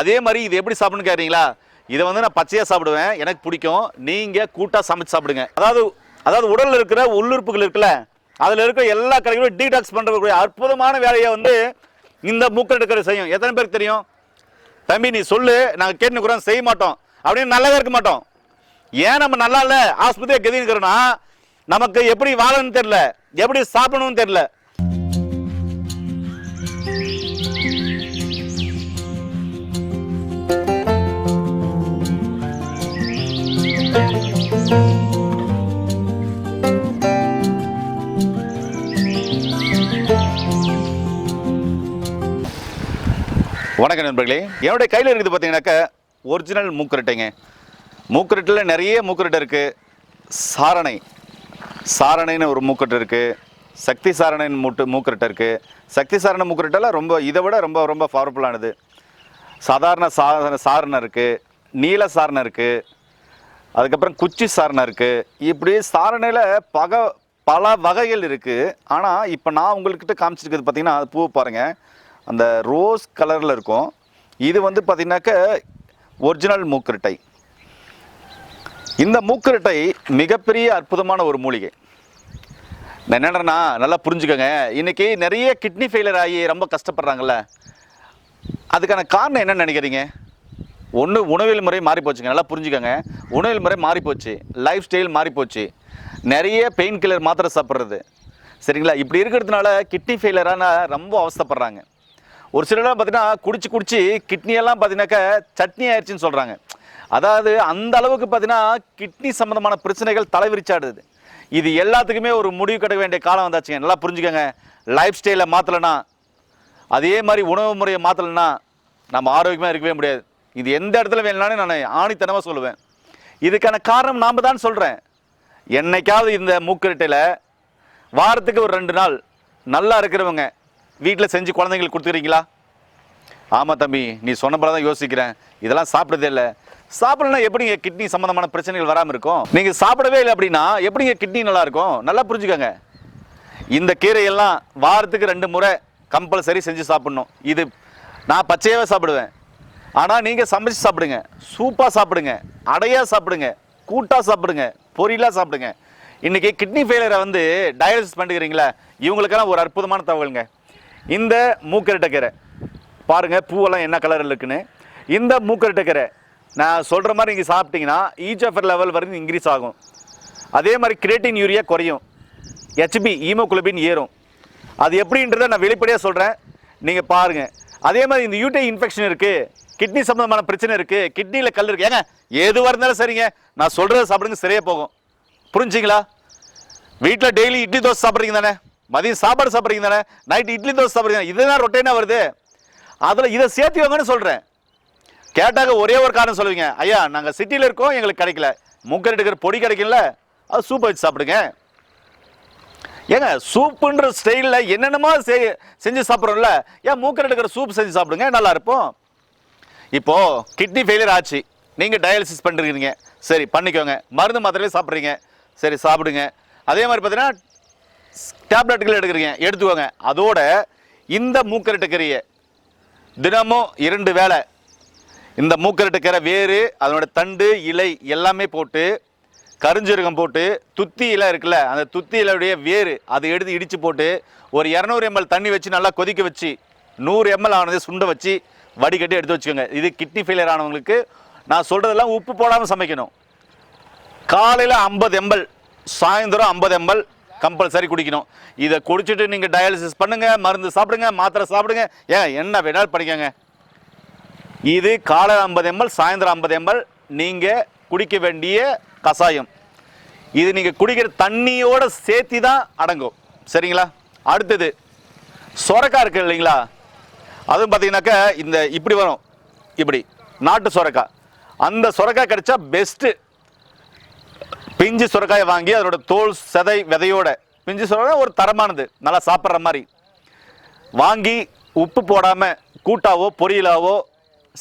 அதே மாதிரி இது எப்படி சாப்பிடணும்னு கேட்குறீங்களா இதை வந்து நான் பச்சையாக சாப்பிடுவேன். எனக்கு பிடிக்கும். நீங்கள் கூட்டாக சமைச்சு சாப்பிடுங்க. அதாவது அதாவது உடலில் இருக்கிற உள்ளுறுப்புகள் இருக்குல்ல அதில் இருக்கிற எல்லா கலைகளும் டீடாக்ஸ் பண்ணுறக்கூடிய அற்புதமான வேலையை வந்து இந்த மூக்கர் எடுக்கிற செய்யும். எத்தனை பேருக்கு தெரியும்? தம்பி நீ சொல்லு. நாங்கள் கேட்டுக்கிறோம் செய்ய மாட்டோம். அப்படின்னு நல்லாவே இருக்க மாட்டோம். ஏன் நம்ம நல்லா இல்லை? ஆஸ்பத்திரியை கதிங்கிறோன்னா நமக்கு எப்படி வாழணும்னு தெரில எப்படி சாப்பிடணும்னு தெரில வணக்கம் நண்பர்களே. என்னுடைய கையில் இருக்குது பார்த்தீங்கன்னாக்கா ஒரிஜினல் மூக்கரட்டைங்க. மூக்கரட்டில் நிறைய மூக்கரட்டை இருக்குது சாரணை. சாரணைன்னு ஒரு மூக்குரட்டை இருக்குது சக்தி சாரணைன்னு மூட்டு மூக்கரட்டை இருக்குது சக்தி சாரணை மூக்கரட்டெல்லாம் ரொம்ப இதை விட ரொம்ப ரொம்ப பவர்ஃபுல்லானது சாதாரண சா சாரணை இருக்குது நீல சாரணை இருக்குது அதுக்கப்புறம் குச்சி சாரணை இருக்குது இப்படி சாரணையில் பக பல வகைகள் இருக்குது ஆனால் இப்போ நான் உங்கள்கிட்ட காமிச்சிருக்கிறது பார்த்தீங்கன்னா அது பூ பாருங்கள் அந்த ரோஸ் கலரில் இருக்கும். இது வந்து பார்த்திங்கனாக்க ஒரிஜினல் மூக்கரட்டை. இந்த மூக்குரட்டை மிகப்பெரிய அற்புதமான ஒரு மூலிகை. நான் என்னடனா நல்லா புரிஞ்சுக்கோங்க. இன்னைக்கு நிறைய கிட்னி ஃபெயிலியர் ஆகி ரொம்ப கஷ்டப்படுறாங்கல்ல. அதுக்கான காரணம் என்னன்னு நினைக்கிறீங்க? ஒன்று உணவியல் முறை மாறி போச்சுங்க நல்லா புரிஞ்சுக்கோங்க. உணவியல் முறை மாறி போச்சு லைஃப் ஸ்டைல் மாறி போச்சு நிறைய பெயின் கில்லர் மாத்திரை சாப்பிட்றது. சரிங்களா? இப்படி இருக்கிறதுனால கிட்னி ஃபெயிலரான ரொம்ப அவஸ்தப்படுறாங்க. ஒரு சிலர்லாம் பார்த்தீங்கன்னா குடிச்சு குடிச்சு கிட்னியெல்லாம் பார்த்தீங்கன்னாக்கா சட்னி ஆயிடுச்சுன்னு சொல்கிறாங்க அதாவது அந்த அளவுக்கு பார்த்தீங்கன்னா கிட்னி சம்மந்தமான பிரச்சனைகள் தலைவிரிச்சாடுது. இது எல்லாத்துக்குமே ஒரு முடிவு கிடைக்க வேண்டிய காலம் வந்தாச்சுங்க. நல்லா புரிஞ்சுக்கோங்க. லைஃப் ஸ்டைலை மாற்றலைன்னா அதே மாதிரி உணவு முறையை மாற்றலைன்னா நம்ம ஆரோக்கியமாக இருக்கவே முடியாது. இது எந்த இடத்துல வேணும்னாலும் நான் ஆணித்தனமாக சொல்லுவேன். இதுக்கான காரணம் நாம் தான் சொல்கிறேன் என்னைக்காவது இந்த மூக்கரட்டையில் வாரத்துக்கு ஒரு ரெண்டு நாள் நல்லா இருக்கிறவங்க வீட்டில் செஞ்சு குழந்தைங்களுக்கு கொடுத்துக்கிறீங்களா? ஆமாம் தம்பி நீ சொன்ன போல தான் யோசிக்கிறேன். இதெல்லாம் சாப்பிட்றதே இல்லை. சாப்பிடலன்னா எப்படிங்க கிட்னி சம்மந்தமான பிரச்சனைகள் வராமல் இருக்கும்? நீங்கள் சாப்பிடவே இல்லை அப்படின்னா எப்படிங்க கிட்னி நல்லா இருக்கும்? நல்லா புரிஞ்சுக்கோங்க. இந்த கீரையெல்லாம் வாரத்துக்கு ரெண்டு முறை கம்பல்சரி செஞ்சு சாப்பிட்ணும். இது நான் பச்சையாகவே சாப்பிடுவேன். ஆனால் நீங்கள் சமைச்சு சாப்பிடுங்க. சூப்பாக சாப்பிடுங்க. அடையாக சாப்பிடுங்க. கூட்டாக சாப்பிடுங்க. பொரியலாக சாப்பிடுங்க. இன்றைக்கி கிட்னி ஃபெயிலியரை வந்து டயாலிசிஸ் பண்ணிக்கிறீங்களா இவங்களுக்கெல்லாம் ஒரு அற்புதமான தகவலுங்க. இந்த மூக்கரட்டைக்கீரை பாருங்கள் பூவெல்லாம் என்ன கலரில் இருக்குன்னு. இந்த மூக்கரட்டைக்கீரை நான் சொல்கிற மாதிரி நீங்கள் சாப்பிட்டீங்கன்னா ஈஜஃபர் லெவல் வரைக்கும் இன்க்ரீஸ் ஆகும். அதே மாதிரி கிரேட்டின் யூரியா குறையும். ஹெச்பி ஈமோகுளோபின் ஏறும். அது எப்படின்றத நான் வெளிப்படையாக சொல்கிறேன் நீங்கள் பாருங்கள் அதே மாதிரி இந்த யூடி இன்ஃபெக்ஷன் இருக்குது கிட்னி சம்மந்தமான பிரச்சனை இருக்குது கிட்னியில் கல் இருக்குது ஏங்க எதுவாக இருந்தாலும் சரிங்க. நான் சொல்கிறத சாப்பிடுங்க சரியாக போகும். புரிஞ்சுங்களா? வீட்டில் டெய்லி இட்லி தோசை சாப்பிட்றீங்க தானே? மதியம் சாப்பாடு சாப்பிட்றீங்க தானே? நைட்டு இட்லி தோசை சாப்பிட்றீங்க இதுதான் ரொட்டேனாக வருது. அதில் இதை சேர்த்து வாங்கன்னு சொல்கிறேன் கேட்டாக்க ஒரே ஒரு காரணம் சொல்லுவீங்க. ஐயா நாங்கள் சிட்டியில் இருக்கோம் எங்களுக்கு கிடைக்கல. மூக்கர் எடுக்கிற பொடி கிடைக்கல அது சூப் வச்சு சாப்பிடுங்க. ஏங்க சூப்புன்ற ஸ்டைலில் என்னென்னமோ செய் செஞ்சு சாப்பிட்றோம்ல ஏன் மூக்கர் எடுக்கிற சூப் செஞ்சு சாப்பிடுங்க நல்லா இருப்போம் இப்போது கிட்னி ஃபெயிலியர் ஆச்சு. நீங்கள் டயாலிசிஸ் பண்ணிருக்கீங்க. சரி பண்ணிக்கோங்க. மருந்து மாத்திரையே சாப்பிட்றீங்க. சரி சாப்பிடுங்க. அதே மாதிரி பார்த்தீங்கன்னா டேப்லெட்டுகள் எடுக்கிறீங்க. எடுத்துக்கோங்க. அதோட இந்த மூக்கரட்டுக்கறியை தினமும் இரண்டு வேலை இந்த மூக்கரட்டுக்கரை வேறு அதனோட தண்டு இலை எல்லாமே போட்டு கருஞ்சீரகம் போட்டு துத்தி இலை இருக்குல்ல அந்த துத்தி இலையுடைய வேறு அதை எடுத்து இடித்து போட்டு ஒரு இரநூறு எம்எல் தண்ணி வச்சு நல்லா கொதிக்க வச்சு நூறு எம்எல் ஆனது சுண்டை வச்சு வடிகட்டி எடுத்து வச்சுக்கோங்க. இது கிட்னி ஃபெயிலியர் ஆனவங்களுக்கு நான் சொல்கிறதெல்லாம் உப்பு போடாமல் சமைக்கணும். காலையில் ஐம்பது எம்எல் சாயந்தரம் ஐம்பது எம்எல் கம்பல்சரி குடிக்கணும். இதை குடிச்சிட்டு நீங்கள் டயாலிசிஸ் பண்ணுங்கள் மருந்து சாப்பிடுங்க மாத்திரை சாப்பிடுங்க. ஏன் என்ன வேணாலும் பண்ணிக்கோங்க. இது காலை ஐம்பது எம்எல் சாயந்தரம் ஐம்பது எம்எல் நீங்கள் குடிக்க வேண்டிய கஷாயம். இது நீங்கள் குடிக்கிற தண்ணியோட சேர்த்து தான் அடங்கும். சரிங்களா? அடுத்தது சொரக்காய் இருக்கு இல்லைங்களா? அதுவும் பார்த்தீங்கன்னாக்கா இந்த இப்படி வரும். இப்படி நாட்டு சொரக்காய் அந்த சொரக்காய் கிடைச்சா பெஸ்ட்டு பிஞ்சு சுரக்காயை வாங்கி அதோட தோல் செதை விதையோட பிஞ்சு சுரக்காய் ஒரு தரமானது. நல்லா சாப்பிட்ற மாதிரி. வாங்கி உப்பு போடாமல் கூட்டாவோ பொரியலாவோ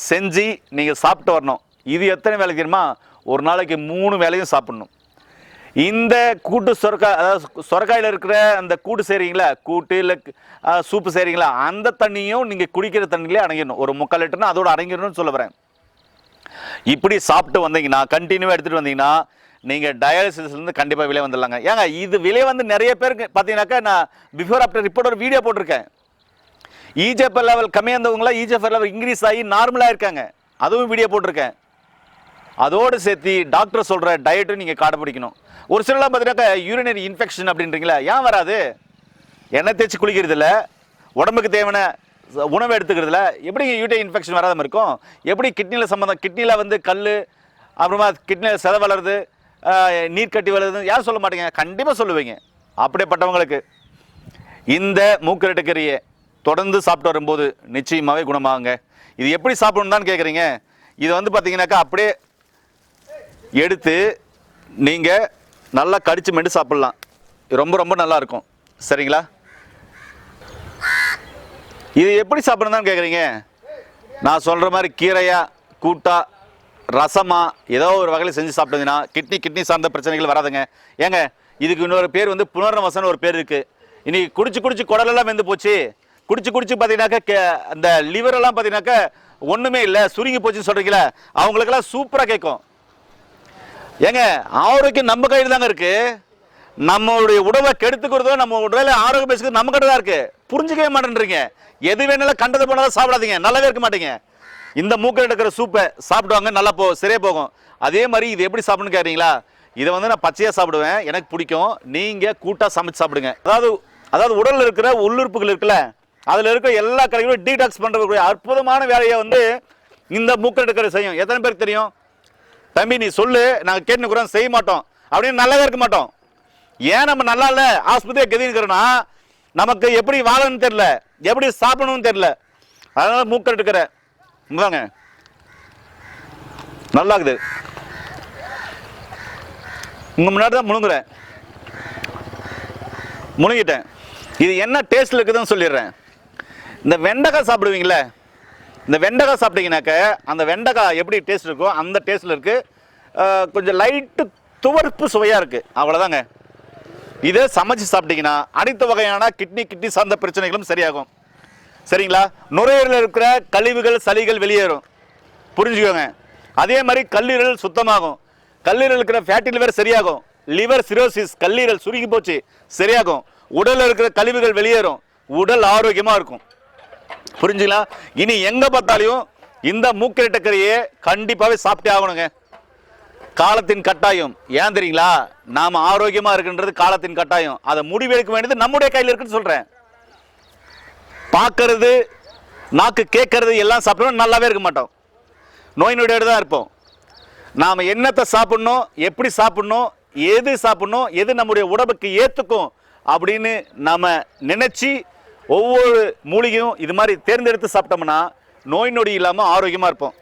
செஞ்சு நீங்கள் சாப்பிட்டு வரணும். இது எத்தனை வேலை தெரியுமா? ஒரு நாளைக்கு மூணு வேளையும் சாப்பிடணும். இந்த கூட்டு சொரக்காய் அதாவது சொரக்காயில் இருக்கிற அந்த கூட்டு செய்கிறீங்களா கூட்டு இல்லை சூப்பு செய்கிறீங்களா அந்த தண்ணியும் நீங்கள் குடிக்கிற தண்ணியிலே அடங்கிடணும். ஒரு முக்கால் லிட்டர்னா அதோடு அடங்கிடணும்னு சொல்ல வரேன். இப்படி சாப்பிட்டு வந்தீங்கன்னா கண்டினியூவாக எடுத்துகிட்டு வந்தீங்கன்னா நீங்கள் டயாலிசிஸ்லேருந்து கண்டிப்பாக விலை வந்துடலாங்க. ஏங்க இது விலை வந்து நிறைய பேருக்கு பார்த்தீங்கன்னாக்கா நான் பிஃபோர் ஆஃப்டர் ரிப்போர்ட் ஒரு வீடியோ போட்டிருக்கேன். E இஜிஎஃப்எல் லெவல் கம்மியாக இருந்தவங்களாம் இஜிஎஃப்எல் லெவல் இன்க்ரீஸ் ஆகி நார்மலாக இருக்காங்க. அதுவும் வீடியோ போட்டிருக்கேன். அதோடு சேர்த்து டாக்டர் சொல்கிற டயட்டும் நீங்கள் கடைப்பிடிக்கணும் ஒரு சிலலாம் பார்த்தீங்கன்னாக்கா யூரினரி இன்ஃபெக்ஷன் அப்படின்றீங்களா ஏன் வராது? எண்ணெய் தேய்ச்சி குளிக்கிறதில்ல உடம்புக்கு தேவையான உணவு எடுத்துக்கிறதுல எப்படி யூட்டை இன்ஃபெக்ஷன் வராமல் இருக்கும்? எப்படி கிட்னியில் சம்மந்தம் கிட்னியில் வந்து கல் அப்புறமா கிட்னியில் செத வளருது நீர் கட்டி வளருது யாரும் சொல்ல மாட்டீங்க கண்டிப்பாக சொல்லுவீங்க. அப்படிப்பட்டவங்களுக்கு இந்த மூக்கரட்டுக்கறியை தொடர்ந்து சாப்பிட்டு வரும்போது நிச்சயமாகவே குணமாகுங்க. இது எப்படி சாப்பிடணும் தான் கேட்குறீங்க இது வந்து பார்த்தீங்கன்னாக்கா அப்படியே எடுத்து நீங்கள் நல்லா கடிச்சு மெண்டு சாப்பிட்லாம். ரொம்ப ரொம்ப நல்லா இருக்கும். சரிங்களா? இது எப்படி சாப்பிடணும் கேட்குறீங்க நான் சொல்கிற மாதிரி கீரையா கூட்டா ரசமா ஏதோ ஒரு வகையில் செஞ்சு சாப்பிட்டதுன்னா கிட்னி கிட்னி சார்ந்த பிரச்சனைகள் வராதுங்க. ஏங்க இதுக்கு இன்னொரு பேர் வந்து புனர்வசன் ஒரு பேர் இருக்குது இன்னைக்கு குடிச்சு குடிச்சு குடலெல்லாம் வெந்து போச்சு. குடிச்சு குடிச்சு பார்த்தீங்கன்னாக்கா கே- அந்த லிவரெல்லாம் பார்த்தீங்கன்னாக்கா ஒன்றுமே இல்லை சுருங்கி போச்சுன்னு சொல்கிறீங்களா அவங்களுக்கெல்லாம் சூப்பராக கேட்கும் ஏங்க ஆரோக்கியம் நம்ம கையில் தாங்க இருக்கு. நம்மளுடைய உடலை கெடுத்துக்கிறதோ நம்ம உடலை ஆரோக்கியம் பேசுறது நம்ம கிட்ட தான் இருக்கு. புரிஞ்சுக்கவே மாட்டேன்றீங்க. எது வேணாலும் கண்டது போனாலும் சாப்பிடாதீங்க. நல்லாவே இருக்க மாட்டீங்க. இந்த மூக்கில் எடுக்கிற சூப்பை சாப்பிடுவாங்க நல்லா போ சரியாக போகும். அதே மாதிரி இது எப்படி சாப்பிடணும்னு கேட்குறீங்களா இதை வந்து நான் பச்சையாக சாப்பிடுவேன். எனக்கு பிடிக்கும். நீங்கள் கூட்டாக சமைச்சு சாப்பிடுங்க. அதாவது அதாவது உடலில் இருக்கிற உள்ளுறுப்புகள் இருக்குல்ல அதில் இருக்கிற எல்லா கடைகளும் டீடாக்ஸ் பண்ணுறக்கூடிய அற்புதமான வேலையை வந்து இந்த மூக்கில் எடுக்கிற செய்யும். எத்தனை பேருக்கு தெரியும்? தம்பி நீ சொல்லு. நாங்கள் கேட்டுக்கிறோம் செய்ய மாட்டோம். அப்படின்னு நல்லாவே இருக்க மாட்டோம். ஏன் நம்ம நல்லா இல்லை? ஆஸ்பத்திரியை கதிக்கிறோன்னா நமக்கு எப்படி வாழணும்னு தெரில எப்படி சாப்பிடணும்னு தெரில அதனால் மூக்கல் இருக்கிற இந்தாங்க நல்லா இருக்குது. முன்னாடி தான் முழுங்குறேன் முழுங்கிட்டேன் இது என்ன டேஸ்ட்டில் இருக்குதுன்னு சொல்லிடுறேன். இந்த வெண்டைக்காய் சாப்பிடுவீங்களே இந்த வெண்டைக்காய் சாப்பிட்டீங்கன்னாக்க அந்த வெண்டைக்காய் எப்படி டேஸ்ட் இருக்கோ அந்த டேஸ்ட்டில் இருக்குது கொஞ்சம் லைட்டு துவர்ப்பு சுவையாக இருக்குது அவ்வளோதாங்க இதை சமைச்சு சாப்பிட்டீங்கன்னா அனைத்து வகையான கிட்னி கிட்னி சார்ந்த பிரச்சனைகளும் சரியாகும். சரிங்களா? நுரையீரலில் இருக்கிற கழிவுகள் சளிகள் வெளியேறும். புரிஞ்சுக்கோங்க. அதே மாதிரி கல்லீரல் சுத்தமாகும். கல்லீரல் இருக்கிற ஃபேட்டி லிவர் சரியாகும். லிவர் சிரோசிஸ் கல்லீரல் சுருங்கி போச்சு சரியாகும். உடலில் இருக்கிற கழிவுகள் வெளியேறும். உடல் ஆரோக்கியமாக இருக்கும். புரிஞ்சுங்களா? இனி எங்க பார்த்தாலையும் இந்த மூக்கிரட்டக்கரையே கண்டிப்பாகவே சாப்பிட்டே ஆகணுங்க. காலத்தின் கட்டாயம். ஏன் தெரியுங்களா? நாம் ஆரோக்கியமாக இருக்குன்றது காலத்தின் கட்டாயம். அதை முடிவெடுக்க வேண்டியது நம்முடைய கையில் இருக்குன்னு சொல்கிறேன் பார்க்கறது நாக்கு கேட்கறது எல்லாம் சாப்பிடணும் நல்லாவே இருக்க மாட்டோம். நோய் நொடியோடு தான் இருப்போம். நாம் என்னத்தை சாப்பிட்ணும் எப்படி சாப்பிட்ணும் எது சாப்பிட்ணும் எது நம்முடைய உடம்புக்கு ஏற்றுக்கும் அப்படின்னு நம்ம நினச்சி ஒவ்வொரு மூலிகையும் இது மாதிரி தேர்ந்தெடுத்து சாப்பிட்டோம்னா நோய் நொடி இல்லாமல் ஆரோக்கியமாக இருப்போம்.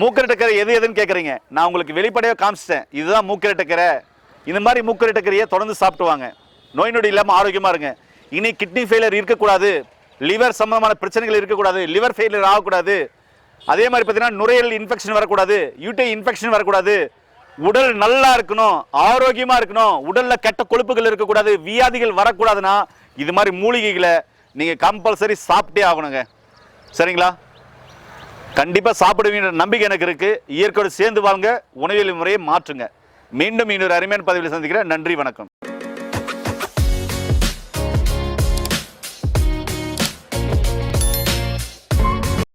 மூக்கரட்டக்கரை எது எதுன்னு கேட்குறீங்க நான் உங்களுக்கு வெளிப்படையாக காமிச்சிட்டேன். இதுதான் மூக்கரட்டக்கரை. இந்த மாதிரி மூக்கரட்டக்கரையை தொடர்ந்து சாப்பிடுவாங்க நோய் நொடி இல்லாமல் ஆரோக்கியமாக இருங்க. இனி கிட்னி ஃபெயிலியர் இருக்கக்கூடாது. லிவர் சம்பந்தமான பிரச்சனைகள் இருக்கக்கூடாது. லிவர் ஃபெயிலியர் ஆகக்கூடாது. அதே மாதிரி பார்த்தீங்கன்னா நுரையீரல் இன்ஃபெக்ஷன் வரக்கூடாது. யூட்டை இன்ஃபெக்ஷன் வரக்கூடாது. உடல் நல்லா இருக்கணும். ஆரோக்கியமாக இருக்கணும். உடலில் கெட்ட கொழுப்புகள் இருக்கக்கூடாது. வியாதிகள் வரக்கூடாதுன்னா இது மாதிரி மூலிகைகளை நீங்க கம்பல்சரி சாப்பிட்டே ஆகணுங்க. சரிங்களா? கண்டிப்பா சாப்பிடுவீங்க நம்பிக்கை எனக்கு இருக்கு. இயற்கையோடு சேர்ந்து வாங்க உணவியல் முறையை மாற்றுங்க. மீண்டும் இன்னொரு அருமையான பதவியில் சந்திக்கிறேன். நன்றி வணக்கம்.